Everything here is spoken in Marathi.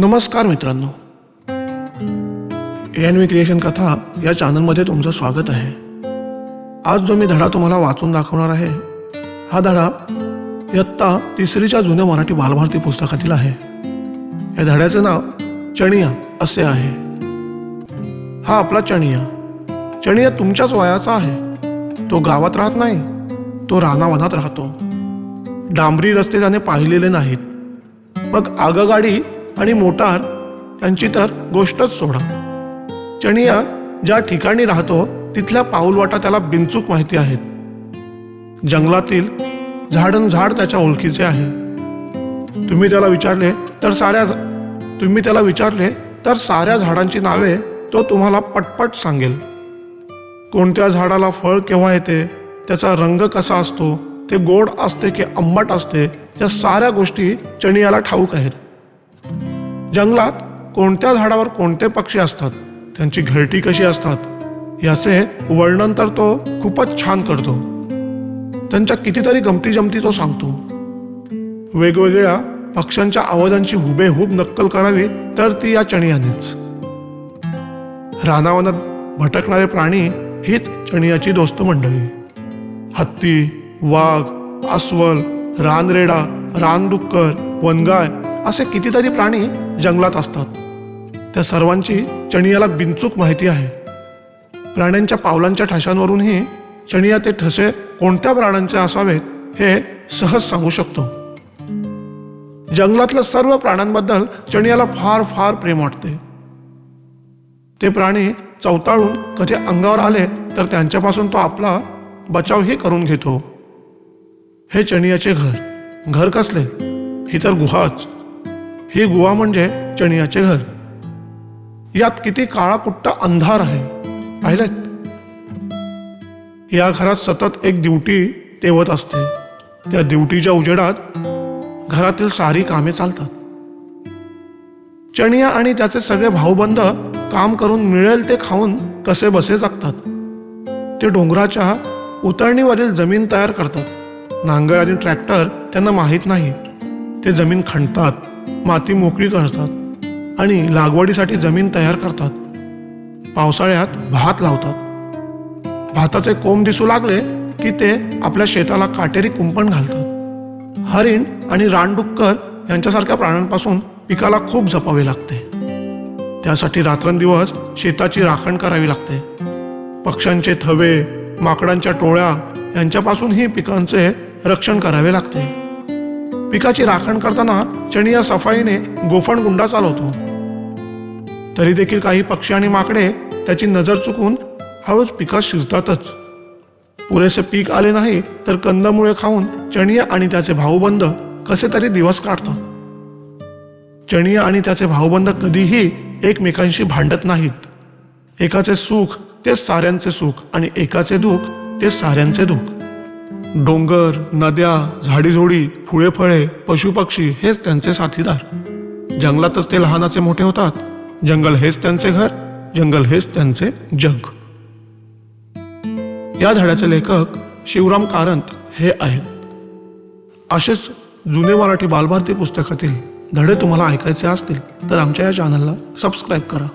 नमस्कार मित्रांनो. एन व्ही क्रिएशन कथा या चॅनलमध्ये तुमचं स्वागत आहे. आज जो मी धडा तुम्हाला वाचून दाखवणार आहे हा धडा इयत्ता तिसरीच्या जुन्या मराठी बालभारती पुस्तकातील आहे. या धड्याचे नाव चणिया असे आहे. हा आपला चणिया. चणिया तुमच्याच वयाचा आहे. तो गावात राहत नाही तो रानावनात राहतो. डांबरी रस्ते त्याने पाहिलेले नाहीत. मग आगगाडी आणि मोटार यांची तर गोष्टच सोडा. चणिया ज्या ठिकाणी राहतो तिथल्या पाऊलवाटा त्याला बिनचूक माहिती आहेत. जंगलातील झाडन झाड त्याच्या ओळखीचे आहे. तुम्ही त्याला विचारले तर साऱ्या तुम्ही त्याला विचारले तर साऱ्या झाडांची नावे तो तुम्हाला पटपट सांगेल. कोणत्या झाडाला फळ केव्हा येते त्याचा रंग कसा असतो ते गोड असते की आंबट असते या साऱ्या गोष्टी चणियाला ठाऊक आहेत. जंगलात कोणत्या झाडावर कोणते पक्षी असतात त्यांची घरटी कशी असतात याचे वर्णन तर तो खूपच छान करतो. त्यांच्या कितीतरी गमती जमती तो सांगतो. वेगवेगळ्या पक्ष्यांच्या आवाजांची हुबेहूब नक्कल करावी तर ती या चणियानेच. रानावनात भटकणारे प्राणी हीच चणियाची दोस्त मंडळी. हत्ती वाघ अस्वल रानरेडा रानडुक्कर वनगाय असे कितीतरी प्राणी जंगलात असतात. त्या सर्वांची चणियाला बिनचूक माहिती आहे. प्राण्यांच्या पावलांच्या ठशांवरूनही चणिया ते ठसे कोणत्या प्राण्यांचे असावेत हे सहज सांगू शकतो. जंगलातल्या सर्व प्राण्यांबद्दल चणियाला फार फार प्रेम वाटते. ते प्राणी चवताळून कधी अंगावर आले तर त्यांच्यापासून तो आपला बचावही करून घेतो. हे चणियाचे घर. घर कसले? ही तर गुहाच. ही गुहा म्हणजे चणियाचे घर. यात किती काळा कुट्टा अंधार आहे पाहिलेत? या घरात सतत एक दिवटी तेवत असते. त्या दिवटीच्या उजेडात घरातील सारी कामे चालतात. चणिया आणि त्याचे सगळे भाऊबंद काम करून मिळेल ते खाऊन कसे बसे जगतात? ते डोंगराच्या उतरणीवरील जमीन तयार करतात. नांगर आणि ट्रॅक्टर त्यांना माहीत नाही. ते जमीन खणतात माती मोकळी करतात आणि लागवडीसाठी जमीन तयार करतात. पावसाळ्यात भात लावतात. भाताचे कोंब दिसू लागले की ते आपल्या शेताला काटेरी कुंपण घालतात. हरिण आणि रानडुक्कर यांच्यासारख्या प्राण्यांपासून पिकाला खूप जपावे लागते. त्यासाठी रात्रंदिवस शेताची राखण करावी लागते. पक्ष्यांचे थवे माकडांच्या टोळ्या यांच्यापासूनही पिकांचे रक्षण करावे लागते. पिकाची राखण करताना चणिया सफाईने गोफणगुंडा चालवतो. तरी देखील काही पक्षी आणि माकडे त्याची नजर चुकून हळूच पिकात शिरतातच. पुरेसे पीक आले नाही तर कंदमुळे खाऊन चणिया आणि त्याचे भाऊबंद कसे तरी दिवस काढतात. चणिया आणि त्याचे भाऊबंद कधीही एकमेकांशी भांडत नाहीत. एकाचे सुख ते साऱ्यांचे सुख आणि एकाचे दुःख ते साऱ्यांचे दुःख. डोंगर नद्या झाडीझोडी फुळे फळे पशुपक्षी हेच त्यांचे साथीदार. जंगलातच ते लहानाचे मोठे होतात. जंगल हेच त्यांचे घर जंगल हेच त्यांचे जग. या धड्याचे लेखक शिवराम कारंत हे आहेत. असेच जुने मराठी बालभारती पुस्तकातील धडे तुम्हाला ऐकायचे असतील तर आमच्या या चॅनलला सबस्क्राईब करा.